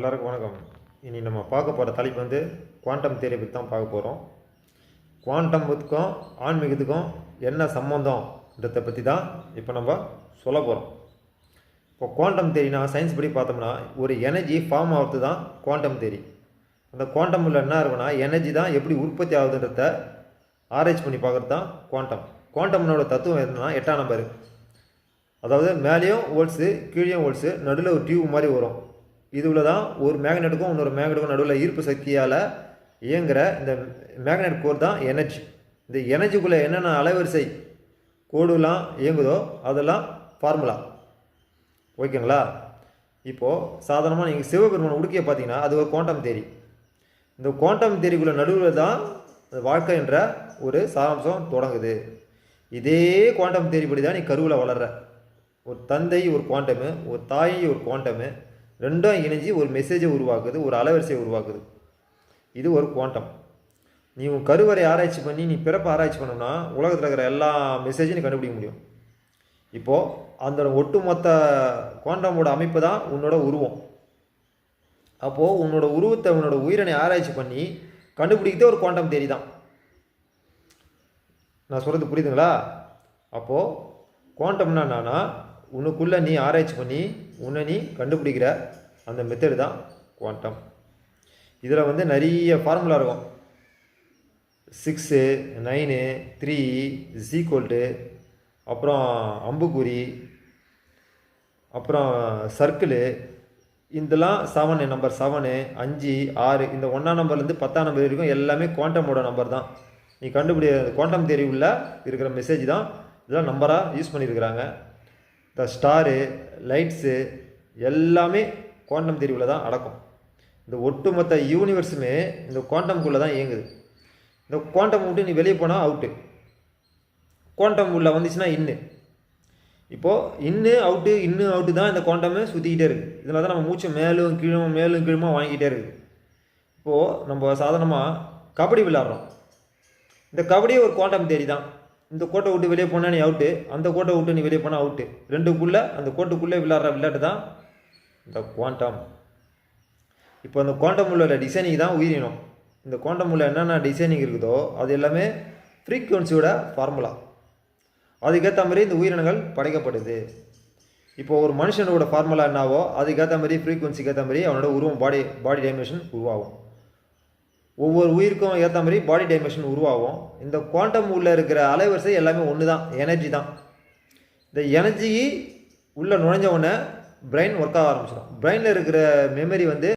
எல்லாருக்கும் வணக்கம். இனி நம்ம பார்க்க போகிற தலைப்பு வந்து குவாண்டம் தேரியை பற்றி தான் பார்க்க போகிறோம் குவாண்டமுக்கும் ஆன்மீகத்துக்கும் என்ன சம்மந்தம்ன்றதை பற்றி தான் இப்போ நம்ம சொல்ல போகிறோம் இப்போ குவாண்டம் தேரினா சயின்ஸ் படி பார்த்தோம்னா ஒரு எனர்ஜி ஃபார்ம் ஆகிறது தான் குவாண்டம் தேரி அந்த குவாண்டமில் என்ன இருக்குன்னா எனர்ஜி தான் எப்படி உற்பத்தி ஆகுதுன்றத ஆராய்ச்சி பண்ணி பார்க்குறது தான் குவாண்டம் குவாண்டம்னோட தத்துவம் என்னன்னா எட்டாம் நம்பர் அதாவது மேலேயும் ஓல்ஸு கீழேயும் ஓல்ஸு நடுவில் ஒரு டியூப் மாதிரி வரும். இதுவில் தான் ஒரு மேக்னெட்டுக்கும் இன்னொரு மேக்னெட்டுக்கும் நடுவில் ஈர்ப்பு சக்தியால் இயங்குகிற இந்த மேக்னெட் கோர் தான் எனர்ஜி. இந்த எனர்ஜிக்குள்ளே என்னென்ன அலைவரிசை கோடுலாம் இயங்குதோ அதெல்லாம் ஃபார்முலா. ஓகேங்களா? இப்போது சாதாரணமாக நீங்கள் சிவபெருமான் உடுக்கிய பார்த்தீங்கன்னா அது ஒரு குவாண்டம் தேரி. இந்த குவாண்டம் தேரிக்குள்ள நடுவில் தான் வாழ்க்கை என்ற ஒரு சாராம்சம் தொடங்குது. இதே குவாண்டம் தேரிப்படி தான் நீ கருவில் வளர்ற. ஒரு தந்தை ஒரு குவாண்டமு ஒரு தாய் ஒரு குவாண்டமு ரெண்டும் இணைஞ்சு ஒரு மெசேஜை உருவாக்குது ஒரு அலைவரிசையை உருவாக்குது. இது ஒரு குவாண்டம் நீ உன் கருவறை ஆராய்ச்சி பண்ணி நீ பிறப்பு ஆராய்ச்சி பண்ணோம்னா உலகத்தில் இருக்கிற எல்லா மெசேஜையும் நீ கண்டுபிடிக்க முடியும். இப்போது அந்த ஒட்டுமொத்த குவாண்டமோட அமைப்பு தான் உன்னோட உருவம். அப்போது உன்னோட உருவத்தை உன்னோட உயிரினை ஆராய்ச்சி பண்ணி கண்டுபிடிக்கிறதே ஒரு குவாண்டம் தேரி தான். நான் சொல்கிறது புரியுதுங்களா? அப்போது குவாண்டம்னா என்னன்னா உனக்குள்ளே நீ ஆராய்ச்சி பண்ணி உன்னை நீ கண்டுபிடிக்கிற அந்த மெத்தடு தான் குவாண்டம் இதில் வந்து நிறைய ஃபார்முலா இருக்கும். சிக்ஸு நைனு த்ரீ ஜீக்வல்ட்டு அப்புறம் அம்புக்குறி அப்புறம் சர்க்கிளு இதெல்லாம் செவனு நம்பர் செவனு அஞ்சு ஆறு இந்த ஒன்றாம் நம்பர்லேருந்து பத்தாம் நம்பர் வரைக்கும் எல்லாமே குவாண்டமோட நம்பர் தான். நீ கண்டுபிடி குவாண்டம் தேரி உள்ள இருக்கிற மெசேஜ் தான் இதெல்லாம் நம்பராக யூஸ் பண்ணியிருக்கிறாங்க ஸ்டாரு லைட்ஸு எல்லாமே குவாண்டம் தேரிவில் தான் அடக்கும். இந்த ஒட்டுமொத்த யூனிவர்ஸுமே இந்த குவாண்டம்குள்ளே தான் இயங்குது. இந்த குவாண்டம் விட்டு நீ வெளியே போனால் அவுட்டு குவாண்டம் உள்ளே வந்துச்சுன்னா இன்னு இப்போது இன்னு அவுட்டு இன்னு அவுட்டு தான் இந்த குவாண்டமே சுற்றிக்கிட்டே இருக்குது இதில் தான் நம்ம மூச்சு மேலும் கீழும் மேலும் கீழுமா வாங்கிக்கிட்டே இருக்குது இப்போது நம்ம சாதாரணமாக கபடி விளாட்றோம் இந்த கபடியே ஒரு குவாண்டம் தேடி தான். இந்த கோட்டை விட்டு வெளியே போனால் நீ அவுட்டு அந்த கோட்டை விட்டு நீ வெளியே போனால் அவுட்டு ரெண்டுக்குள்ளே அந்த கோட்டுக்குள்ளே விளையாடுற விளையாட்டு தான் இந்த குவாண்டம் இப்போ அந்த குவாண்டம் உள்ள டிசைனிங் தான் உயிரினம். இந்த குவாண்டம் உள்ள என்னென்ன டிசைனிங் இருக்குதோ அது எல்லாமே ஃப்ரீக்குவன்சியோட ஃபார்முலா அதுக்கேற்ற மாதிரி இந்த உயிரினங்கள் படைக்கப்படுது. இப்போ ஒரு மனுஷனோட ஃபார்முலா என்னவோ அதுக்கேற்ற மாதிரி ஃப்ரீக்குவன்சிக்கு ஏற்ற மாதிரி அவனோட உருவம் பாடி பாடி டைமென்ஷன் உருவாகும். ஒவ்வொரு உயிருக்கும் ஏற்ற மாதிரி பாடி டைமென்ஷன் உருவாகும். இந்த குவாண்டம் உள்ளே இருக்கிற அலைவரிசை எல்லாமே ஒன்று தான் எனர்ஜி தான். இந்த எனர்ஜி உள்ளே நுழைஞ்ச உடனே பிரெயின் ஒர்க் ஆக ஆரம்பிச்சிடும். பிரெயினில் இருக்கிற மெமரி வந்து